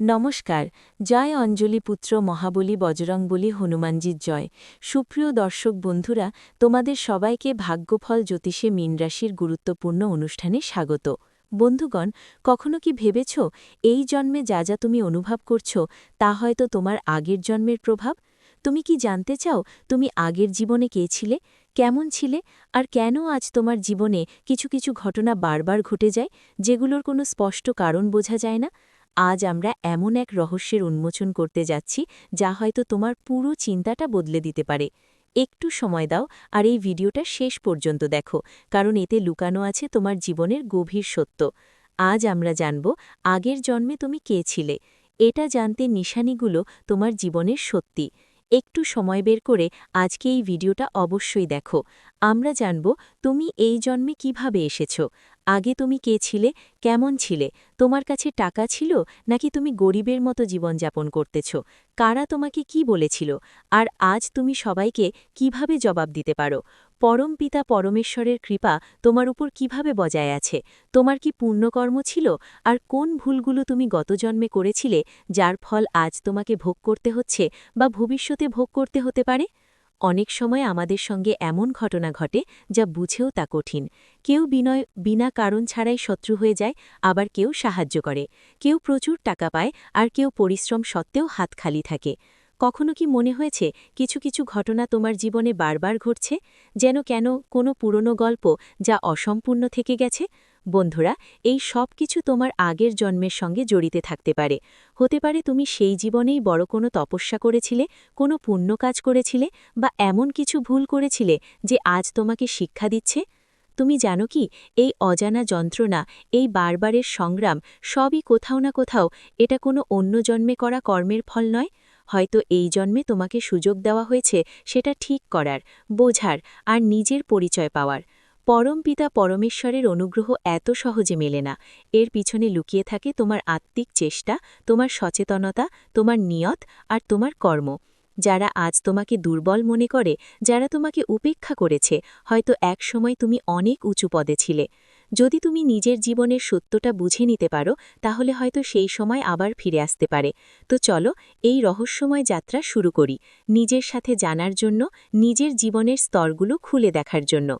নমস্কার, জয় অঞ্জলি পুত্র মহাবলী বজরংবলী হনুমানজির জয়। সুপ্রিয় দর্শক বন্ধুরা, তোমাদের সবাইকে ভাগ্যফল জ্যোতিষে মীন রাশির গুরুত্বপূর্ণ অনুষ্ঠানে স্বাগত। বন্ধুগণ, কখনো কি ভেবেছ, এই জন্মে যা যা তুমি অনুভব করছ, তা হয়তো তোমার আগের জন্মের প্রভাব? তুমি কি জানতে চাও, তুমি আগের জীবনে কে ছিলে, কেমন ছিলে, আর কেন আজ তোমার জীবনে কিছু কিছু ঘটনা বারবার ঘটে যায়, যেগুলোর কোনো স্পষ্ট কারণ বোঝা যায় না? আজ আমরা এমন এক রহস্যের উন্মোচন করতে যাচ্ছি, যা হয়তো তোমার পুরো চিন্তাটা বদলে দিতে পারে। একটু সময় দাও আর এই ভিডিওটা শেষ পর্যন্ত দেখো, কারণ এতে লুকানো আছে তোমার জীবনের গভীর সত্য। আজ আমরা জানব, আগের জন্মে তুমি কে ছিলে? এটা জানতে নিশানিগুলো তোমার জীবনের সত্যি। একটু সময় বের করে আজকে এই ভিডিওটা অবশ্যই দেখো। আমরা জানব, তুমি এই জন্মে কীভাবে এসেছ? আগে তুমি কে ছিলে, কেমন ছিলে, তোমার কাছে টাকা ছিল, নাকি তুমি গরিবের মতো জীবনযাপন করতেছ? কারা তোমাকে কি বলেছিল? আর আজ তুমি সবাইকে কীভাবে জবাব দিতে পারো? পরম পিতা পরমেশ্বরের কৃপা তোমার উপর কীভাবে বজায় আছে? তোমার কি পুণ্যকর্ম ছিল? আর কোন ভুলগুলো তুমি গত জন্মে করেছিলে, যার ফল আজ তোমাকে ভোগ করতে হচ্ছে, বা ভবিষ্যতে ভোগ করতে হতে পারে? অনেক সময় আমাদের সঙ্গে এমন ঘটনা ঘটে যা বুঝেও তা কঠিন। কেউ বিনয়, বিনা কারণ ছাড়াই শত্রু হয়ে যায়, আবার কেউ সাহায্য করে। কেউ প্রচুর টাকা পায়, আর কেউ পরিশ্রম সত্ত্বেও হাত খালি থাকে। কখনো কি মনে হয়েছে কিছু কিছু ঘটনা তোমার জীবনে বারবার ঘটছে? যেন কেন কোনো পুরনো গল্প যা অসম্পূর্ণ থেকে গেছে? বন্ধুরা, এই সব কিছু তোমার আগের জন্মের সঙ্গে জড়িতে থাকতে পারে। হতে পারে তুমি সেই জীবনেই বড় কোনো তপস্যা করেছিলে, কোনো পুণ্য কাজ করেছিলে, বা এমন কিছু ভুল করেছিলে যে আজ তোমাকে শিক্ষা দিচ্ছে? তুমি জানো কি, এই অজানা যন্ত্রণা, এই বারবারের সংগ্রাম সবই কোথাও না কোথাও এটা কোনো অন্য জন্মে করা কর্মের ফল নয়? হয়তো এই জন্মে তোমাকে সুযোগ দেওয়া হয়েছে, সেটা ঠিক করার, বোঝার, আর নিজের পরিচয় পাওয়ার। পরম পিতা পরমেশ্বরের অনুগ্রহ এত সহজে মেলে না। এর পিছনে লুকিয়ে থাকে তোমার আত্মিক চেষ্টা, তোমার সচেতনতা, তোমার নিয়ত, আর তোমার কর্ম। যারা আজ তোমাকে দুর্বল মনে করে, যারা তোমাকে উপেক্ষা করেছে, হয়তো এক সময় তুমি অনেক উঁচু পদে ছিলে। যদি তুমি নিজের জীবনের সত্যটা বুঝে নিতে পারো, তাহলে হয়তো সেই সময় আবার ফিরে আসতে পারে। তো চলো, এই রহস্যময় যাত্রা শুরু করি। নিজের সাথে জানার জন্য, নিজের জীবনের স্তরগুলো খুলে দেখার জন্য।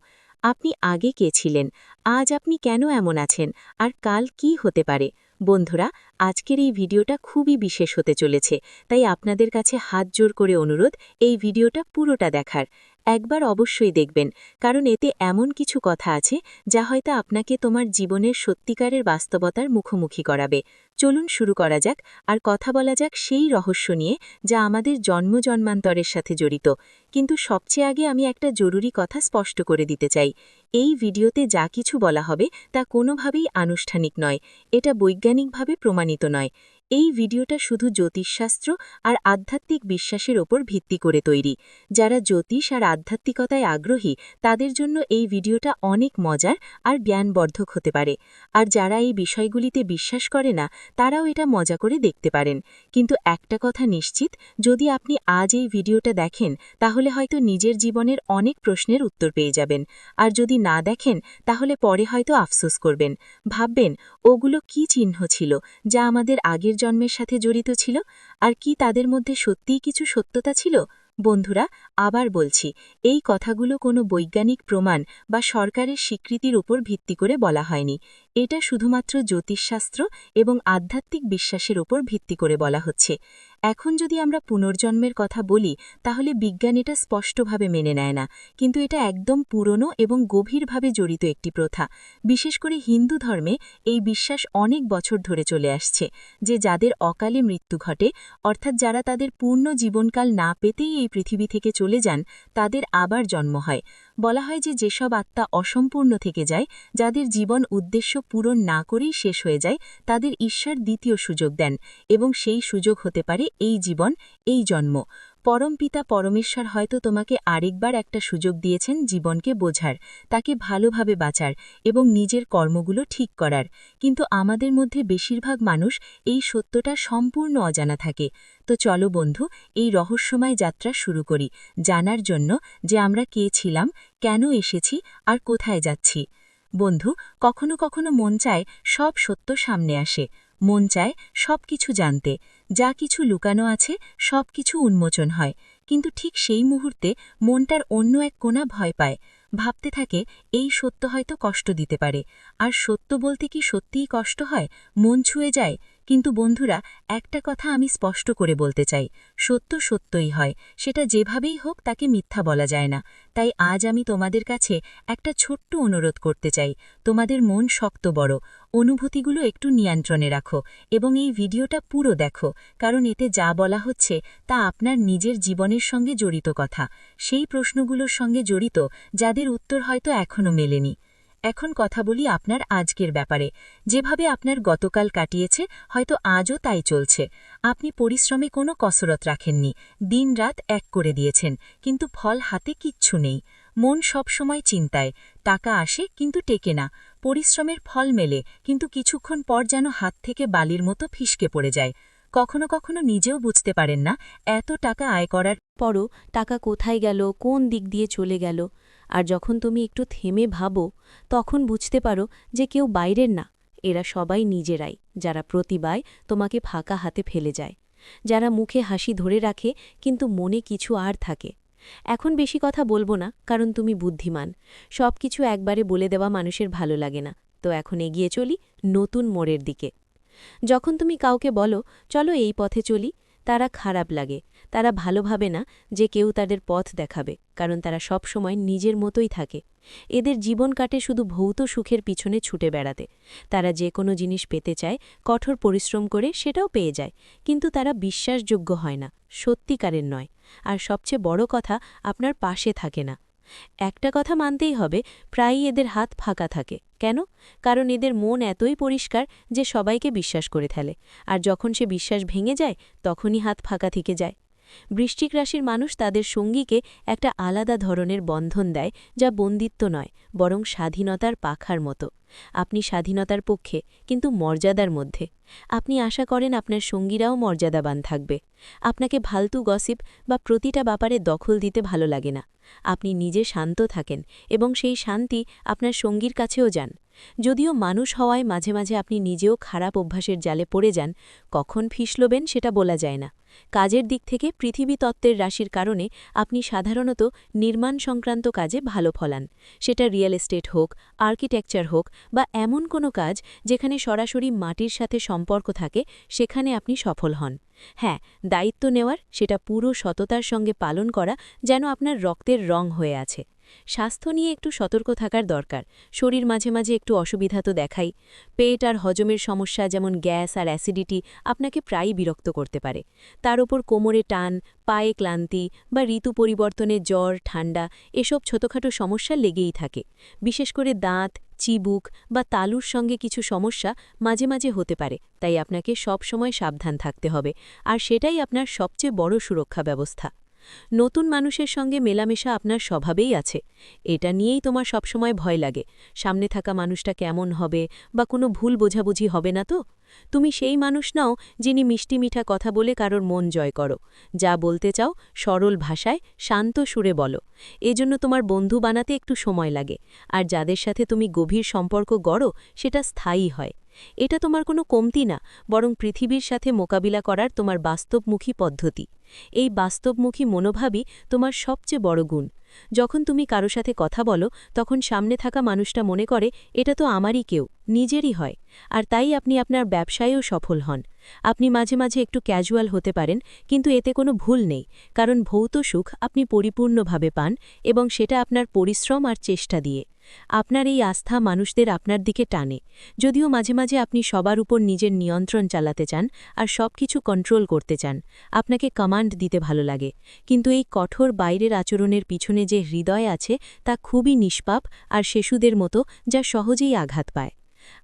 আপনি আগে কে ছিলেন? আজ আপনি কেন এমন আছেন? আর কাল কি হতে পারে? বন্ধুরা, আজকের এই ভিডিওটা খুবই বিশেষ হতে চলেছে, তাই আপনাদের কাছে হাত জোর করে অনুরোধ, এই ভিডিওটা পুরোটা দেখার। একবার অবশ্যই দেখবেন, কারণ এতে এমন কিছু কথা আছে যা হয়তো আপনাকে তোমার জীবনের সত্যিকারের বাস্তবতার মুখোমুখি করাবে। চলুন শুরু করা যাক আর কথা বলা যাক সেই রহস্য নিয়ে যা আমাদের জন্ম জন্মান্তরের সাথে জড়িত। কিন্তু সবচেয়ে আগে আমি একটা জরুরি কথা স্পষ্ট করে দিতে চাই। এই ভিডিওতে যা কিছু বলা হবে তা কোনোভাবেই আনুষ্ঠানিক নয়, এটা বৈজ্ঞানিকভাবে প্রমাণিত নয়। এই ভিডিওটা শুধু জ্যোতিষশাস্ত্র আর আধ্যাত্মিক বিশ্বাসের ওপর ভিত্তি করে তৈরি। যারা জ্যোতিষ আর আধ্যাত্মিকতায় আগ্রহী, তাদের জন্য এই ভিডিওটা অনেক মজার আর জ্ঞানবর্ধক হতে পারে। আর যারা এই বিষয়গুলিতে বিশ্বাস করে না, তারাও এটা মজা করে দেখতে পারেন। কিন্তু একটা কথা নিশ্চিত, যদি আপনি আজ এই ভিডিওটা দেখেন, তাহলে হয়তো নিজের জীবনের অনেক প্রশ্নের উত্তর পেয়ে যাবেন। আর যদি না দেখেন, তাহলে পরে হয়তো আফসোস করবেন। ভাববেন, ওগুলো কি চিহ্ন ছিল, যা আমাদের আগের জন্মের সাথে জড়িত ছিল, আর কি তাদের মধ্যে সত্যিই কিছু সত্যতা ছিল? বন্ধুরা, আবার বলছি, এই কথাগুলো কোনো বৈজ্ঞানিক প্রমাণ বা সরকারের স্বীকৃতির উপর ভিত্তি করে বলা হয়নি। এটা শুধুমাত্র জ্যোতিষশাস্ত্র এবং আধ্যাত্মিক বিশ্বাসের ওপর ভিত্তি করে বলা হচ্ছে। এখন যদি আমরা পুনর্জন্মের কথা বলি, তাহলে বিজ্ঞান এটা স্পষ্টভাবে মেনে নেয় না। কিন্তু এটা একদম পুরনো এবং গভীরভাবে জড়িত একটি প্রথা। বিশেষ করে হিন্দু ধর্মে এই বিশ্বাস অনেক বছর ধরে চলে আসছে, যে যাদের অকালে মৃত্যু ঘটে, অর্থাৎ যারা তাদের পূর্ণ জীবনকাল না পেতেই এই পৃথিবী থেকে চলে যান, তাদের আবার জন্ম হয়। বলা হয় যে যেসব আত্মা অসম্পূর্ণ থেকে যায়, যাদের জীবন উদ্দেশ্য পূরণ না করেই শেষ হয়ে যায়, তাদের ঈশ্বর দ্বিতীয় সুযোগ দেন এবং সেই সুযোগ হতে পারে এই জীবন, এই জন্ম। পরমপিতা পরমেশ্বর হয়তো তোমাকে আরেকবার একটা সুযোগ দিয়েছেন জীবনকে বোঝার, তাকে ভালোভাবে বাঁচার এবং নিজের কর্মগুলো ঠিক করার। কিন্তু আমাদের মধ্যে বেশিরভাগ মানুষ এই সত্যটা সম্পূর্ণ অজানা থাকে। তো চলো বন্ধু, এই রহস্যময় যাত্রা শুরু করি, জানার জন্য যে আমরা কে ছিলাম, কেন এসেছি আর কোথায় যাচ্ছি। বন্ধু, কখনো কখনো মন চায় সব সত্য সামনে আসে। মন চায় সব কিছু জানতে। যা কিছু লুকানো আছে সব কিছু উন্মোচন হয়। কিন্তু ঠিক সেই মুহূর্তে মনটার অন্য এক কোণা ভয় পায়। ভাবতে থাকে, এই সত্য হয়তো কষ্ট দিতে পারে। আর সত্য বলতে কি সত্যিই কষ্ট হয়? মন ছুঁয়ে যায়? কিন্তু বন্ধুরা, একটা কথা আমি স্পষ্ট করে বলতে চাই। সত্য সত্যই হয়। সেটা যেভাবেই হোক তাকে মিথ্যা বলা যায় না। তাই আজ আমি তোমাদের কাছে একটা ছোট্ট অনুরোধ করতে চাই। তোমাদের মন শক্ত বড়। অনুভূতিগুলো একটু নিয়ন্ত্রণে রাখো এবং এই ভিডিওটা পুরো দেখো, কারণ এতে যা বলা হচ্ছে তা আপনার নিজের জীবনের সঙ্গে জড়িত কথা। সেই প্রশ্নগুলোর সঙ্গে জড়িত, যাদের উত্তর হয়তো এখনও মেলেনি। এখন কথা বলি আপনার আজকের ব্যাপারে। যেভাবে আপনার গতকাল কাটিয়েছে, হয়তো আজও তাই চলছে। আপনি পরিশ্রমে কোনো কসরত রাখেননি দিন রাত এক করে দিয়েছেন, কিন্তু ফল হাতে কিচ্ছু নেই। মন সবসময় চিন্তায়, টাকা আসে কিন্তু টেকে না, পরিশ্রমের ফল মেলে, কিন্তু কিছুক্ষণ পর যেন হাত থেকে বালির মতো ফিসকে পড়ে যায়। কখনো কখনো নিজেও বুঝতে পারেন না, এত টাকা আয় করার পরও টাকা কোথায় গেল, কোন দিক দিয়ে চলে গেল। আর যখন তুমি একটু থেমে ভাবো, তখন বুঝতে পারো যে কেউ বাইরের না, এরা সবাই নিজেরাই, যারা প্রতিবায় তোমাকে ফাঁকা হাতে ফেলে যায়। যারা মুখে হাসি ধরে রাখে, কিন্তু মনে কিছু আর থাকে। এখন বেশি কথা বলব না, কারণ তুমি বুদ্ধিমান। সব কিছু একবারে বলে দেওয়া মানুষের ভালো লাগে না। তো এখন এগিয়ে চলি নতুন মোড়ের দিকে। যখন তুমি কাউকে বলো, চলো এই পথে চলি। তারা খারাপ লাগে, তারা ভালোভাবে না যে কেউ তাদের পথ দেখাবে, কারণ তারা সব সময় নিজের মতোই থাকে। এদের জীবন কাটে শুধু ভৌত সুখের পিছনে ছুটে বেড়াতে। তারা যে কোনো জিনিস পেতে চায়, কঠোর পরিশ্রম করে সেটাও পেয়ে যায়, কিন্তু তারা বিশ্বাসযোগ্য হয় না, সত্যিকারের নয়। আর সবচেয়ে বড় কথা, আপনার পাশে থাকে না। একটা কথা মানতেই হবে, প্রায়ই এদের হাত ফাঁকা থাকে। কেন? কারণ এদের মন এতই পরিষ্কার যে সবাইকে বিশ্বাস করে ফেলে। আর যখন সে বিশ্বাস ভেঙে যায়, তখনই হাত ফাঁকা থেকে যায়। বৃষ্টিক রাশির মানুষ তাদের সঙ্গীকে একটা আলাদা ধরনের বন্ধন দেয়, যা বন্দিত্ব নয়, বরং স্বাধীনতার পাখার মতো। আপনি স্বাধীনতার পক্ষে, কিন্তু মর্যাদার মধ্যে। আপনি আশা করেন আপনার সঙ্গীরাও মর্যাদাবান থাকবে। আপনাকে ফালতু গসিপ বা প্রতিটা ব্যাপারে দখল দিতে ভালো লাগে না। আপনি নিজে শান্ত থাকেন এবং সেই শান্তি আপনার সঙ্গীর কাছেও যান। যদিও মানুষ হওয়ায় মাঝে মাঝে আপনি নিজেও খারাপ অভ্যাসের জালে পড়ে যান, কখন ফিসলবেন সেটা বলা যায় না। কাজের দিক থেকে পৃথিবী তত্ত্বের রাশির কারণে আপনি সাধারণত নির্মাণ সংক্রান্ত কাজে ভালো ফলান। সেটা রিয়েল এস্টেট হোক, আর্কিটেকচার হোক বা এমন কোনো কাজ যেখানে সরাসরি মাটির সাথে সম্পর্ক থাকে, সেখানে আপনি সফল হন। হ্যাঁ দায়িত্ব নেওয়ার, সেটা পুরো সততার সঙ্গে পালন করা যেন আপনার রক্তের রং হয়ে আছে। স্বাস্থ্য নিয়ে একটু সতর্ক থাকার দরকার। শরীর মাঝে মাঝে একটু অসুবিধা তো দেখাই। পেট আর হজমের সমস্যা যেমন গ্যাস আর অ্যাসিডিটি আপনাকে প্রায়ই বিরক্ত করতে পারে। তার ওপর কোমরে টান, পায়ে ক্লান্তি বা ঋতু পরিবর্তনে জ্বর, ঠান্ডা এসব ছোটখাটো সমস্যা লেগেই থাকে। বিশেষ করে দাঁত, চিবুক বা তালুর সঙ্গে কিছু সমস্যা মাঝে মাঝে হতে পারে, তাই আপনাকে সব সময় সাবধান থাকতে হবে। আর সেটাই আপনার সবচেয়ে বড় সুরক্ষা ব্যবস্থা। নতুন মানুষের সঙ্গে মেলামেশা আপনার স্বভাবেই আছে। এটা নিয়েই তোমার সবসময় ভয় লাগে। সামনে থাকা মানুষটা কেমন হবে বা কোনো ভুল বোঝাবুঝি হবে না তো? তুমি সেই মানুষ নাও যিনি মিষ্টি মিঠা কথা বলে কারোর মন জয় করো। যা বলতে চাও সরল ভাষায় শান্ত সুরে বলো। এজন্য তোমার বন্ধু বানাতে একটু সময় লাগে। আর যাদের সাথে তুমি গভীর সম্পর্ক গড়ো, সেটা স্থায়ী হয়। এটা তোমার কোনো কমতি না, বরং পৃথিবীর সাথে মোকাবিলা করার তোমার বাস্তবমুখী পদ্ধতি। এই বাস্তবমুখী মনোভাবই তোমার সবচেয়ে বড় গুণ। যখন তুমি কারও সাথে কথা বলো, তখন সামনে থাকা মানুষটা মনে করে, এটা তো আমারই কেউ। নিজেরই হয়, আর তাই আপনি আপনার ব্যবসায়ও সফল হন। আপনি মাঝে মাঝে একটু ক্যাজুয়াল হতে পারেন, কিন্তু এতে কোনো ভুল নেই, কারণ ভৌত সুখ আপনি পরিপূর্ণভাবে পান এবং সেটা আপনার পরিশ্রম আর চেষ্টা দিয়ে। আপনার এই আস্থা মানুষদের আপনার দিকে টানে। যদিও মাঝে মাঝে আপনি সবার উপর নিজের নিয়ন্ত্রণ চালাতে চান আর সব কিছু কন্ট্রোল করতে চান, আপনাকে কমান্ড দিতে ভালো লাগে। কিন্তু এই কঠোর বাইরের আচরণের পিছনে যে হৃদয় আছে তা খুবই নিষ্পাপ আর শিশুদের মতো যা সহজেই আঘাত পায়।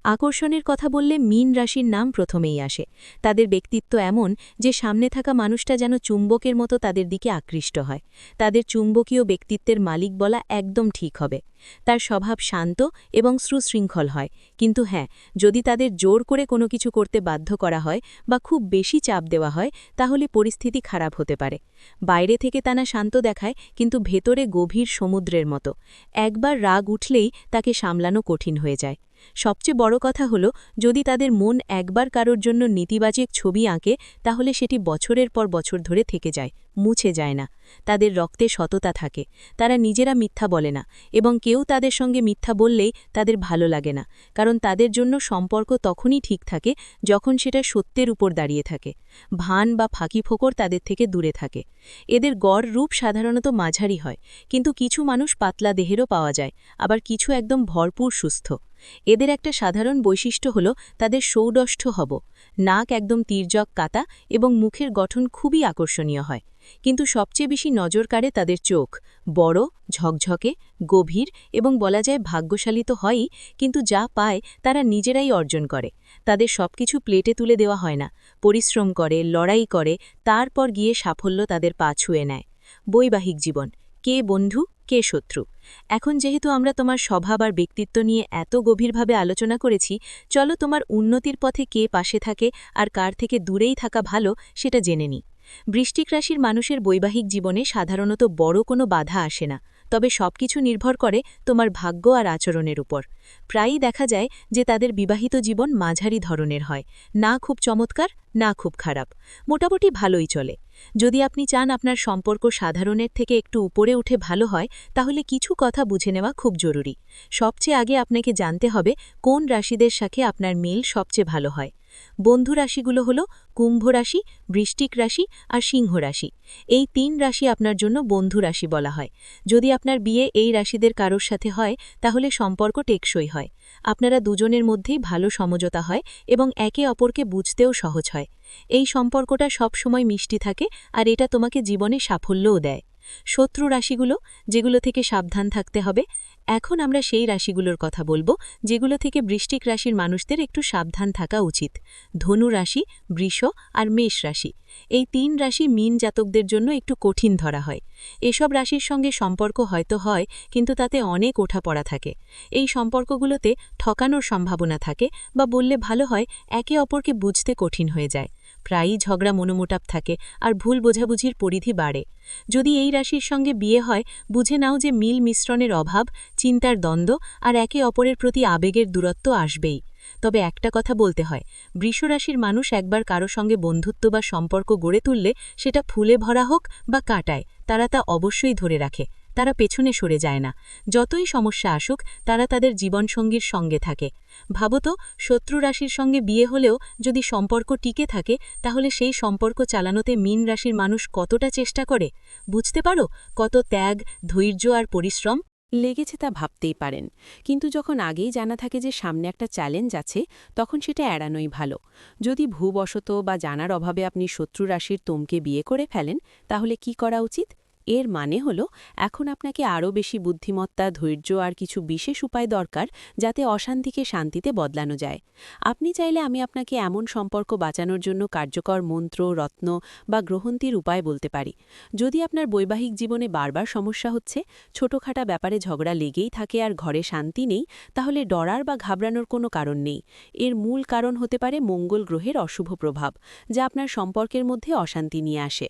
আকর্ষণের কথা বললে মীন রাশির নাম প্রথমেই আসে। তাদের ব্যক্তিত্ব এমন যে সামনে থাকা মানুষটা যেন চুম্বকের মতো তাদের দিকে আকৃষ্ট হয়। তাদের চুম্বকীয় ব্যক্তিত্বের মালিক বলা একদম ঠিক হবে। তার স্বভাব শান্ত এবং সুশৃঙ্খল হয়। কিন্তু হ্যাঁ যদি তাদের জোর করে কোনো কিছু করতে বাধ্য করা হয় বা খুব বেশি চাপ দেওয়া হয়, তাহলে পরিস্থিতি খারাপ হতে পারে। বাইরে থেকে তানা শান্ত দেখায়, কিন্তু ভেতরে গভীর সমুদ্রের মতো। একবার রাগ উঠলেই তাকে সামলানো কঠিন হয়ে যায়। সবচেয়ে বড় কথা হলো, যদি তাদের মন একবার কারোর জন্য নেতিবাচক ছবি আঁকে, তাহলে সেটি বছরের পর বছর ধরে থেকে যায়, মুছে যায় না। তাদের রক্তে সততা থাকে, তারা নিজেরা মিথ্যা বলে না, এবং কেউ তাদের সঙ্গে মিথ্যা বললেই তাদের ভালো লাগে না, কারণ তাদের জন্য সম্পর্ক তখনই ঠিক থাকে, যখন সেটা সত্যের উপর দাঁড়িয়ে থাকে। ভান বা ফাঁকি ফোকর তাদের থেকে দূরে থাকে। এদের গড় রূপ সাধারণত মাঝারি হয়, কিন্তু কিছু মানুষ পাতলা দেহেরও পাওয়া যায়, আবার কিছু একদম ভরপুর সুস্থ। এদের একটা সাধারণ বৈশিষ্ট্য হল তাদের সৌডষ্ঠ হব। নাক একদম তীর্যক কাতা এবং মুখের গঠন খুবই আকর্ষণীয় হয়। কিন্তু সবচেয়ে বেশি নজর কাড়ে তাদের চোখ। বড়, ঝকঝকে, গভীর এবং বলা যায় ভাগ্যশালী তো হয়ই, কিন্তু যা পায় তারা নিজেরাই অর্জন করে। তাদের সবকিছু প্লেটে তুলে দেওয়া হয় না। পরিশ্রম করে, লড়াই করে, তারপর গিয়ে সাফল্য তাদের পা ছুঁয়ে নেয়। বৈবাহিক জীবন। কে বন্ধু, কে শত্রু? এখন যেহেতু আমরা তোমার স্বভাব আর ব্যক্তিত্ব নিয়ে এত গভীরভাবে আলোচনা করেছি, চলো তোমার উন্নতির পথে কে পাশে থাকে আর কার থেকে দূরেই থাকা ভালো সেটা জেনে নি। বৃষ্টিক রাশির মানুষের বৈবাহিক জীবনে সাধারণত বড় কোনো বাধা আসে না, তবে সবকিছু নির্ভর করে তোমার ভাগ্য আর আচরণের উপর। প্রায়ই দেখা যায় যে তাদের বিবাহিত জীবন মাঝারি ধরনের হয়, না খুব চমৎকার, না খুব খারাপ। মোটামুটি ভালোই চলে। যদি আপনি চান আপনার সম্পর্ক সাধারণের থেকে একটু উপরে উঠে ভালো হয়, তাহলে কিছু কথা বুঝে নেওয়া খুব জরুরি। সবচেয়ে আগে আপনাকে জানতে হবে কোন রাশিদের সাথে আপনার মিল সবচেয়ে ভালো হয়। বন্ধু রাশিগুলো হল কুম্ভ রাশি, বৃষ্টিক রাশি আর সিংহ রাশি। এই তিন রাশি আপনার জন্য বন্ধু রাশি বলা হয়। যদি আপনার বিয়ে এই রাশিদের কারোর সাথে হয়, তাহলে সম্পর্ক টেকসই হয়। আপনারা দুজনের মধ্যেই ভালো সমঝোতা হয় এবং একে অপরকে বুঝতেও সহজ হয়। এই সম্পর্কটা সব সময় মিষ্টি থাকে আর এটা তোমাকে জীবনে সাফল্যও দেয়। শত্রু রাশিগুলো, যেগুলো থেকে সাবধান থাকতে হবে এখন আমরা সেই রাশিগুলোর কথা বলব, যেগুলো থেকে বৃষ্টিক রাশির মানুষদের একটু সাবধান থাকা উচিত। ধনু রাশি, বৃষ আর মেষ রাশি। এই তিন রাশি মিন জাতকদের জন্য একটু কঠিন ধরা হয়। এসব রাশির সঙ্গে সম্পর্ক হয়তো হয়, কিন্তু তাতে অনেক ওঠাপড়া থাকে। এই সম্পর্কগুলোতে ঠকানোর সম্ভাবনা থাকে বা বললে ভালো হয়, একে অপরকে বুঝতে কঠিন হয়ে যায়। প্রায়ই ঝগড়া মনোমোটাপ থাকে আর ভুল বোঝাবুঝির পরিধি বাড়ে। যদি এই রাশির সঙ্গে বিয়ে হয়, বুঝে নাও যে মিল মিশ্রণের অভাব, চিন্তার দ্বন্দ্ব আর একে অপরের প্রতি আবেগের দূরত্ব আসবেই। তবে একটা কথা বলতে হয় বৃষরাশির মানুষ একবার কারও সঙ্গে বন্ধুত্ব বা সম্পর্ক গড়ে তুললে সেটা ফুলে ভরা হোক বা কাটায়, তারা তা অবশ্যই ধরে রাখে। তারা পেছনে সরে যায় না। যতই সমস্যা আসুক, তারা তাদের জীবনসঙ্গীর সঙ্গে থাকে। ভাবত, শত্রু রাশির সঙ্গে বিয়ে হলেও যদি সম্পর্ক টিকে থাকে, তাহলে সেই সম্পর্ক চালানোতে মিন রাশির মানুষ কতটা চেষ্টা করে? বুঝতে পারো? কত ত্যাগ, ধৈর্য আর পরিশ্রম? লেগেছে তা ভাবতেই পারেন। কিন্তু যখন আগেই জানা থাকে যে সামনে একটা চ্যালেঞ্জ আছে, তখন সেটা এড়ানোই ভালো। যদি ভূবশত বা জানার অভাবে আপনি শত্রু রাশির তোমকে বিয়ে করে ফেলেন, তাহলে কি করা উচিত? এর মানে হল, এখন আপনাকে আরও বেশি বুদ্ধিমত্তা, ধৈর্য আর কিছু বিশেষ উপায় দরকার যাতে অশান্তিকে শান্তিতে বদলানো যায়। আপনি চাইলে আমি আপনাকে এমন সম্পর্ক বাঁচানোর জন্য কার্যকর মন্ত্র, রত্ন বা গ্রহন্তির উপায় বলতে পারি। যদি আপনার বৈবাহিক জীবনে বারবার সমস্যা হচ্ছে, ছোটখাটা ব্যাপারে ঝগড়া লেগেই থাকে আর ঘরে শান্তি নেই, তাহলে ডরার বা ঘাবড়ানোর কোনো কারণ নেই। এর মূল কারণ হতে পারে মঙ্গল গ্রহের অশুভ প্রভাব, যা আপনার সম্পর্কের মধ্যে অশান্তি নিয়ে আসে।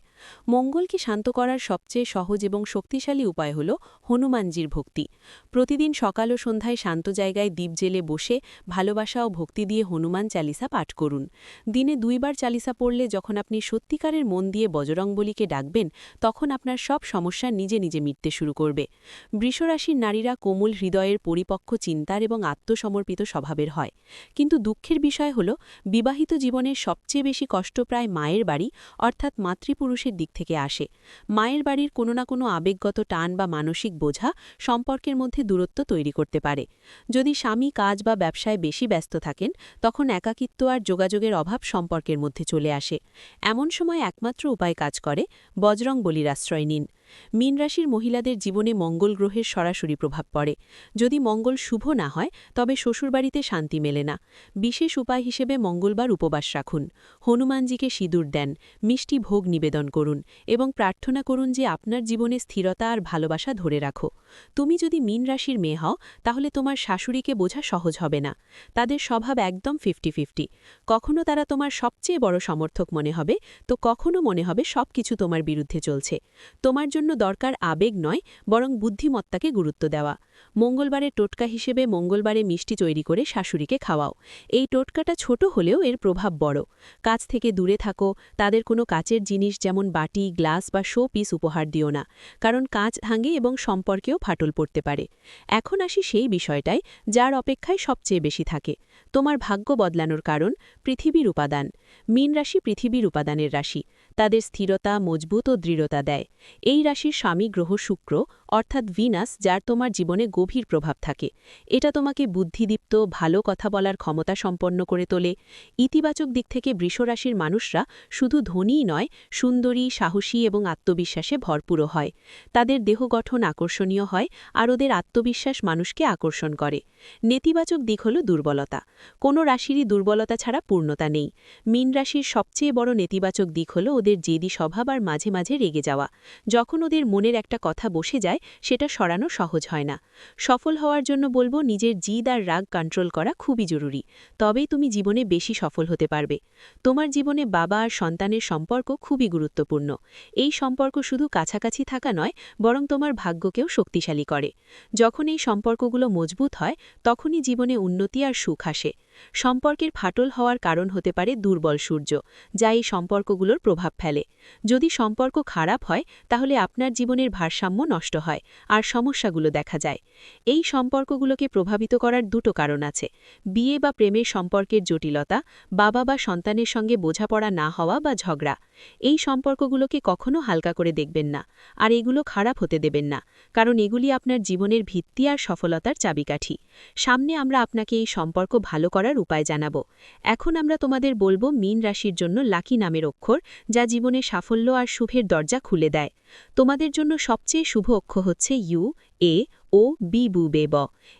মঙ্গলকে শান্ত করার সবচেয়ে সহজ এবং শক্তিশালী উপায় হল হনুমানজির ভক্তি। প্রতিদিন সকাল ও সন্ধ্যায় শান্ত জায়গায় দ্বীপ জেলে বসে ভালোবাসা ও ভক্তি দিয়ে হনুমান চালিসা পাঠ করুন। দিনে দুইবার চালিসা পড়লে যখন আপনি সত্যিকারের মন দিয়ে বজরংবলীকে ডাকবেন, তখন আপনার সব সমস্যা নিজে নিজে মিটতে শুরু করবে। বৃষরাশির নারীরা কোমল হৃদয়ের পরিপক্ক চিন্তার এবং আত্মসমর্পিত স্বভাবের হয়। কিন্তু দুঃখের বিষয় হল, বিবাহিত জীবনের সবচেয়ে বেশি কষ্ট প্রায় মায়ের বাড়ি, অর্থাৎ মাতৃপুরুষের দিক থেকে আসে। মায়ের বাড়ির কোনো না কোনো আবেগগত টান বা মানসিক বোঝা সম্পর্কের মধ্যে দূরত্ব তৈরি করতে পারে। যদি স্বামী কাজ বা ব্যবসায় বেশি ব্যস্ত থাকেন, তখন একাকিত্ব আর যোগাযোগের অভাব সম্পর্কের মধ্যে চলে আসে। এমন সময় একমাত্র উপায় কাজ করে, বজরং বলির আশ্রয় নিন। মীন রাশির মহিলাদের জীবনে মঙ্গল গ্রহের সরাসরি প্রভাব পড়ে। যদি মঙ্গল শুভ না হয়, তবে শ্বশুরবাড়িতে শান্তি মেলে না। বিশেষ উপায় হিসেবে মঙ্গলবার উপবাস রাখুন। হনুমানজিকে সিঁদুর দেন। মিষ্টি ভোগ নিবেদন করুন এবং প্রার্থনা করুন যে আপনার জীবনে স্থিরতা আর ভালোবাসা ধরে রাখো। তুমি যদি মীন রাশির মেয়ে হও, তাহলে তোমার শাশুড়িকে বোঝা সহজ হবে না। তাদের স্বভাব একদম ফিফটি ফিফটি। কখনো তারা তোমার সবচেয়ে বড় সমর্থক মনে হবে, তো কখনো মনে হবে সব কিছু তোমার বিরুদ্ধে চলছে। তোমার জন্য দরকার আবেগ নয়, বরং বুদ্ধিমত্তাকে গুরুত্ব দেওয়া। মঙ্গলবারের টোটকা হিসেবে মঙ্গলবারে মিষ্টি তৈরি করে শাশুড়িকে খাওয়াও। এই টোটকাটা ছোট হলেও এর প্রভাব বড়। কাজ থেকে দূরে থাকো, তাদের কোনো কাচের জিনিস যেমন বাটি, গ্লাস বা শো পিস উপহার দিও না, কারণ কাঁচ ভাঙে এবং সম্পর্কেও ফাটল পড়তে পারে। এখন আসি সেই বিষয়টায়, যার অপেক্ষায় সবচেয়ে বেশি থাকে, তোমার ভাগ্য বদলানোর কারণ পৃথিবীর উপাদান। মীন রাশি পৃথিবীর উপাদানের রাশি। তাদের স্থিরতা, মজবুত ও দৃঢ়তা দেয়। এই রাশির স্বামী গ্রহ শুক্র, অর্থাৎ ভিনাস, যার তোমার জীবনে গভীর প্রভাব থাকে। এটা তোমাকে বুদ্ধিদীপ্ত, ভালো কথা বলার ক্ষমতা সম্পন্ন করে তোলে। ইতিবাচক দিক থেকে বৃষরাশির মানুষরা শুধু ধনীই নয়, সুন্দরী, সাহসী এবং আত্মবিশ্বাসে ভরপুরও হয়। তাদের দেহ গঠন আকর্ষণীয় হয় আর ওদের আত্মবিশ্বাস মানুষকে আকর্ষণ করে। নেতিবাচক দিক হল দুর্বলতা। কোনো রাশিরই দুর্বলতা ছাড়া পূর্ণতা নেই। মীন রাশির সবচেয়ে বড় নেতিবাচক দিক হল ওদের জেদি স্বভাব আর মাঝে মাঝে রেগে যাওয়া। যখন ওদের মনের একটা কথা বসে যায়, সেটা সরানো সহজ হয় না। সফল হওয়ার জন্য বলব, নিজের জিদ আর রাগ কন্ট্রোল করা খুবই জরুরি। তবেই তুমি জীবনে বেশি সফল হতে পারবে। তোমার জীবনে বাবা আর সন্তানের সম্পর্ক খুবই গুরুত্বপূর্ণ। এই সম্পর্ক শুধু কাছাকাছি থাকা নয়, বরং তোমার ভাগ্যকেও শক্তিশালী করে। যখন এই সম্পর্কগুলো মজবুত হয়, তখনই জীবনে উন্নতি আর সুখ আসে। সম্পর্কের ফাটল হওয়ার কারণ হতে পারে দুর্বল সূর্য, যা এই সম্পর্কগুলোর প্রভাব ফেলে। যদি সম্পর্ক খারাপ হয়, তাহলে আপনার জীবনের ভারসাম্য নষ্ট হয়, আর সমস্যাগুলো দেখা যায়। এই সম্পর্কগুলোকে প্রভাবিত করার দুটো কারণ আছে। বিয়ে বা প্রেমের সম্পর্কের জটিলতা, বাবা বা সন্তানের সঙ্গে বোঝাপড়া না হওয়া বা ঝগড়া। এই সম্পর্কগুলোকে কখনো হালকা করে দেখবেন না, আর এগুলো খারাপ হতে দেবেন না, কারণ এগুলি আপনার জীবনের ভিত্তি আর সফলতার চাবিকাঠি। সামনে আমরা আপনাকে এই সম্পর্ক ভালো করার উপায় জানাব। এখন আমরা তোমাদের বলব মীন রাশির জন্য লাকি নামের অক্ষর, যা জীবনে সাফল্য আর শুভের দরজা খুলে দেয়। তোমাদের জন্য সবচেয়ে শুভ অক্ষ হচ্ছে ইউ, এ ও বি বু বে ব।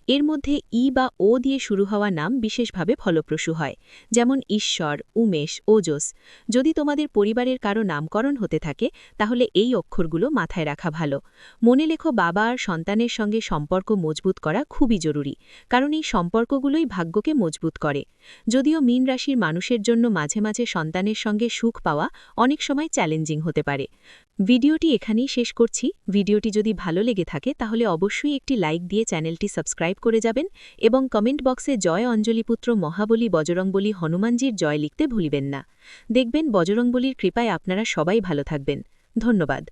এর মধ্যে ই বা ও দিয়ে শুরু হওয়া নাম বিশেষভাবে ফলপ্রসূ হয়, যেমন ঈশ্বর, উমেশ, ওজস। যদি তোমাদের পরিবারের কারও নামকরণ হতে থাকে, তাহলে এই অক্ষরগুলো মাথায় রাখা ভালো। মনে লেখো বাবা আর সন্তানের সঙ্গে সম্পর্ক মজবুত করা খুবই জরুরি, কারণ এই সম্পর্কগুলোই ভাগ্যকে মজবুত করে। যদিও মীন রাশির মানুষের জন্য মাঝে মাঝে সন্তানের সঙ্গে সুখ পাওয়া অনেক সময় চ্যালেঞ্জিং হতে পারে। ভিডিওটি এখানেই শেষ করছি। ভিডিওটি যদি ভালো লেগে থাকে, তাহলে অবশ্যই একটি লাইক দিয়ে চ্যানেলটি সাবস্ক্রাইব করে যাবেন এবং কমেন্ট বক্সে জয় অঞ্জলিপুত্র মহাবলী বজরংবলী হনুমানজির জয় লিখতে ভুলিবেন না। দেখবেন বজরংবলীর কৃপায় আপনারা সবাই ভালো থাকবেন। ধন্যবাদ।